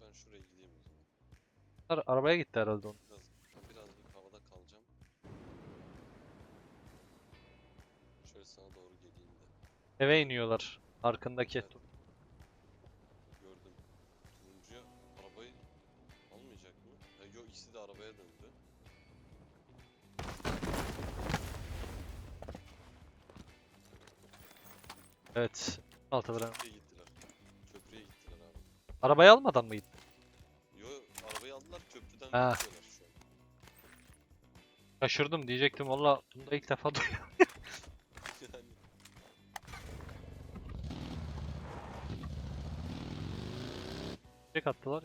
Ben şuraya gideyim o zaman. Ar- Arabaya gitti herhalde onun. Biraz, ben biraz bir havada kalacağım. Şöyle sana doğru geleyim de. Eve iniyorlar. Arkındaki. Evet. Gördüm. Turuncuya arabayı almayacak mı? Ya, yok ikisi de arabaya döndü. Evet. Altı veren. Köprüye gittiler. Köprüye gittiler abi. Arabayı almadan mı gitti? Yo arabayı aldılar köprüden Ha. geçiyorlar şu an. Şaşırdım diyecektim valla bunu da ilk defa duyuyorum. yani Tek attılar.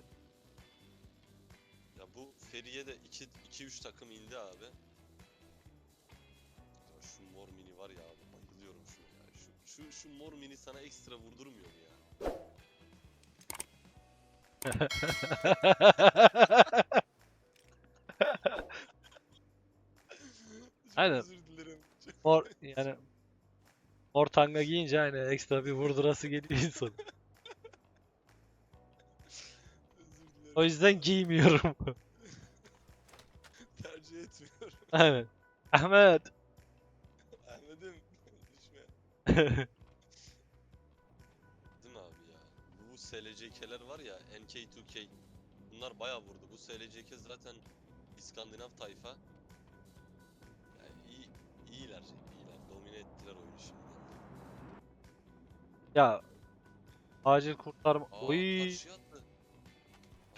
ya bu feriye de 2 2 3 takım indi abi. Ya şu mor mini var ya abi. Şu şu mor mini sana ekstra vurdurmuyor mu ya? Çok Aynen. Özür dilerim. Çok Mor yani mor tanga giyince hani ekstra bir vurdurası geliyor insan. özür dilerim. O yüzden giymiyorum. tercih etmiyorum. Aynen. Ahmet. Değil mi abi ya? Bu SLCK'ler var ya MK2K bunlar bayağı vurdu. Bu SLCK zaten İskandinav tayfa. Yani iyi, iyiler, iyiler. Domine ettiler oyunu şimdi. Ya acil kurtarma. Aa, Oy karşıya attı.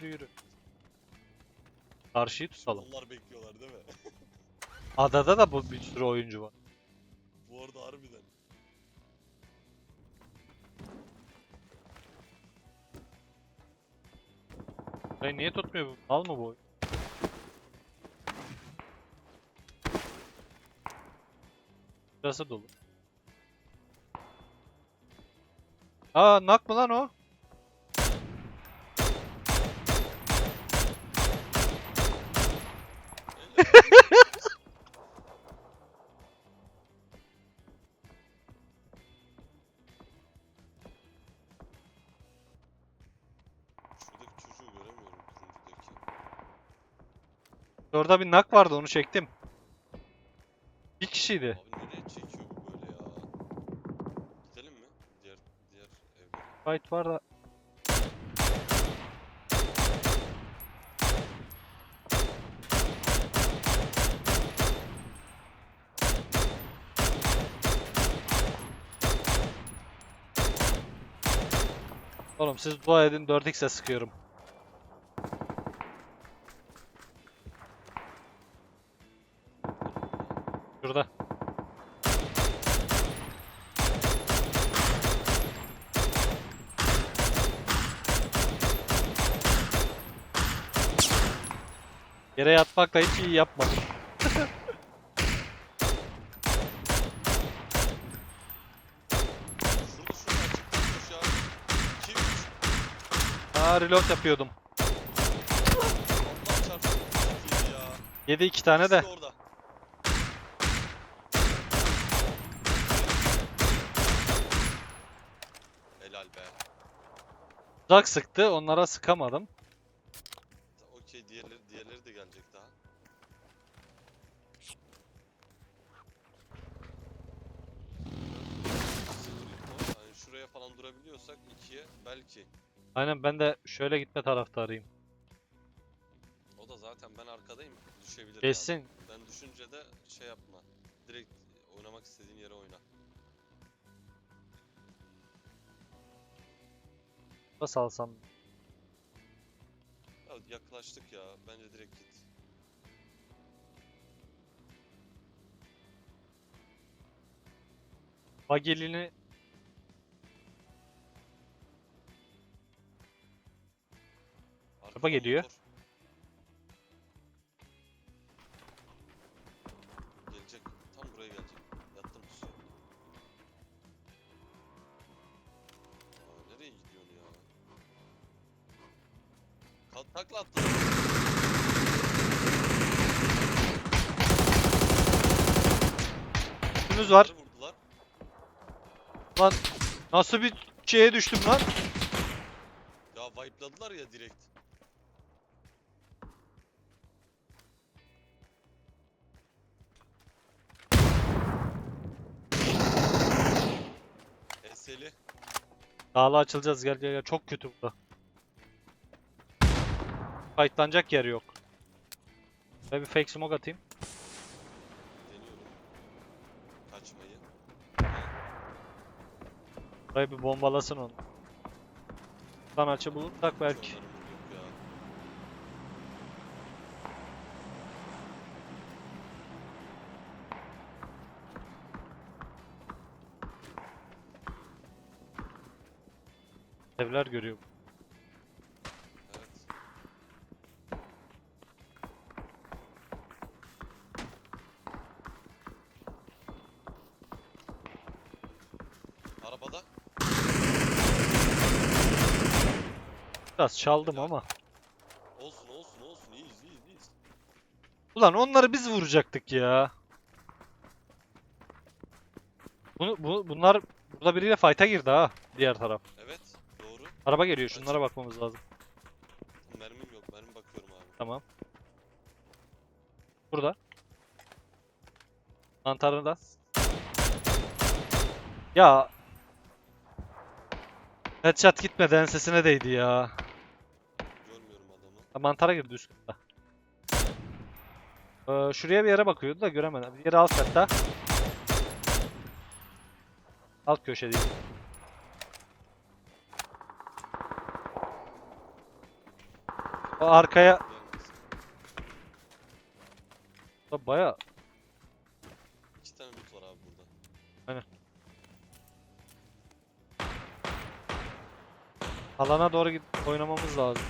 yürü. Karşıyı tutalım. onlar bekliyorlar değil mi? Adada da bu bir sürü oyuncu var. Bu arada harbiden. Ben niye tutmuyor bu? Mal mı bu? Burası dolu. Aa nak mı lan o? Orada bir nak vardı onu çektim. Bir kişiydi. Abi nereye çekiyor bu böyle ya? Gidelim mi? Diğer diğer evlere. Fight var da. Oğlum siz dua edin 4x'e sıkıyorum. Yatmakla hiç iyi yapmadım. Şurada şurada açıktan koş ya. 2 3 Aa reload yapıyordum. Allah çarpsın. Çok iyiydi ya. Yedi iki tane de. İkisi orada. Helal be. Uzak sıktı onlara sıkamadım. Durabiliyorsak ikiye belki. Aynen ben de şöyle gitme taraftarıyım. O da zaten ben arkadayım. Düşebilir. abi. Geçsin. Ben düşünce de şey yapma. Direkt oynamak istediğin yere oyna. Nasıl alsam? Ya yaklaştık ya. Bence direkt git. Bagelini Arkadan geliyor. Gelecek. Tam buraya gelecek. Yattım pusuya. Aa, nereye gidiyorsun ya? Kalk takla attı. önümüz var. Vurdular. Lan nasıl bir şeye düştüm lan? Ya wipe'ladılar ya direkt. Eseli. Dağla açılacağız gel gel gel. Çok kötü burada. Fightlanacak yer yok. Ben bir fake smoke atayım. Deniyorum. Kaçmayı. Burayı bir bombalasın onu. Lan açı bulursak belki. Canlarım Evler görüyor. Evet. Arabada. Biraz çaldım Helal. ama. Olsun olsun olsun iyiyiz iyiyiz iyiyiz. Ulan onları biz vuracaktık ya. Bunu, bu, bunlar burada biriyle fight'a girdi ha. Diğer taraf. Araba geliyor. Şunlara bakmamız lazım. Mermim yok mermi bakıyorum abi. Tamam. Burada. Mantarında. Ya. Headshot gitmedi ensesine değdi ya. Görmüyorum adamı. Mantara girdi üst katta. Ee, şuraya bir yere bakıyordu da göremedim. Bir yere alt katta. Alt köşe değil. O arkaya da baya İki tane loot var abi burada. alana doğru git oynamamız lazım.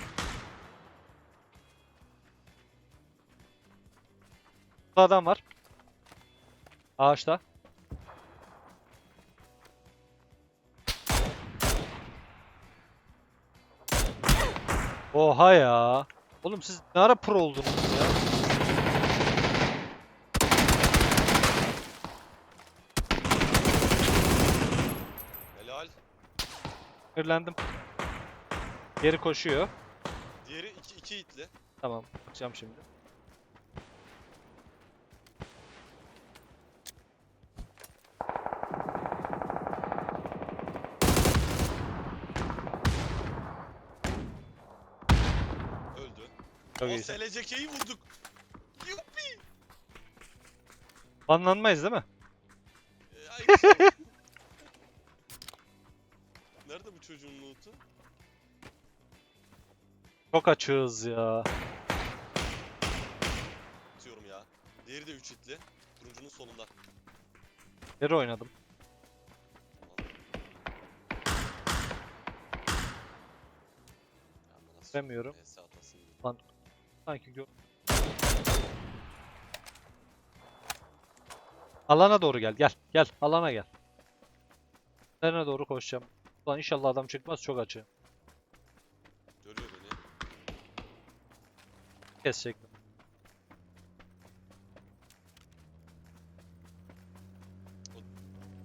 Burada adam var. Ağaçta. Oha ya. Oğlum siz ne ara pro oldunuz ya? Helal. Hırlandım. Geri koşuyor. Diğeri iki, iki itli. Tamam. Bakacağım şimdi. Çok o iyisin. SLCK'yi vurduk. Yuppi. Banlanmayız değil mi? Ee, şey. Nerede bu çocuğun loot'u? Çok açığız ya. Atıyorum ya. Diğeri de 3 itli. Turuncunun solunda. Geri oynadım. Bilemiyorum. Gibi. Sanki gör. Alana doğru gel. Gel. Gel. Alana gel. Nereye doğru koşacağım? Ulan inşallah adam çıkmaz. Çok açı. Görüyor beni. Kesecek.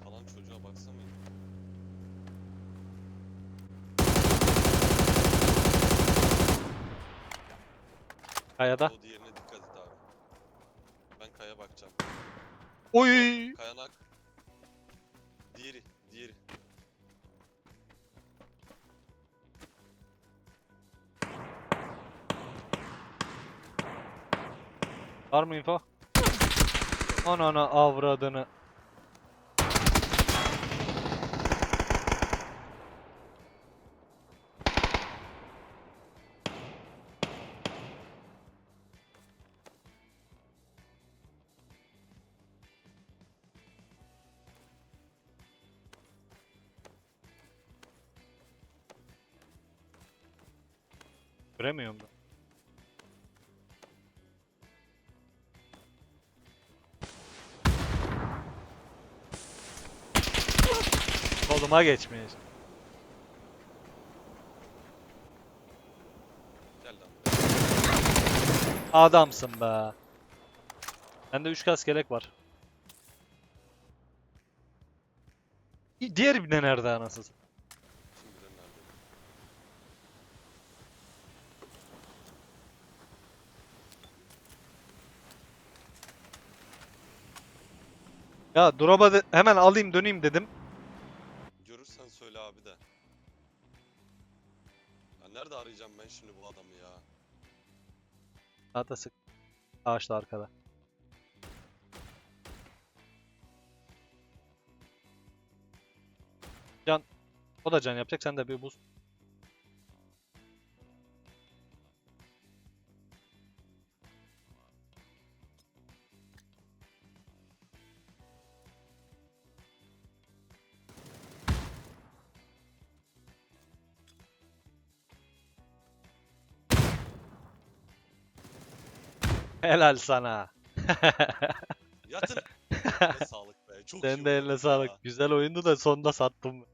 Kalan çocuğa baksana Kayada. O diğerine dikkat et abi. Ben kaya bakacağım. Oy! Kayanak. Diğeri, diğeri. Var mı info? Anana avradını. Göremiyorum da. Koluma geçmiş. Gel lan. Adamsın be. Bende 3 kas gerek var. Diğer bir de nerede anasını? satayım? Kim bilir nerede. Ya drop'a de- hemen alayım döneyim dedim. Görürsen söyle abi de. Ya nerede arayacağım ben şimdi bu adamı ya? Sağda sık. Ağaçta arkada. Can. O da can yapacak. Sen de bir buz. Helal sana. Yatın. Eline sağlık be. Çok iyi Sen de eline oynadın sağlık. ya. Güzel oyundu da sonda sattım.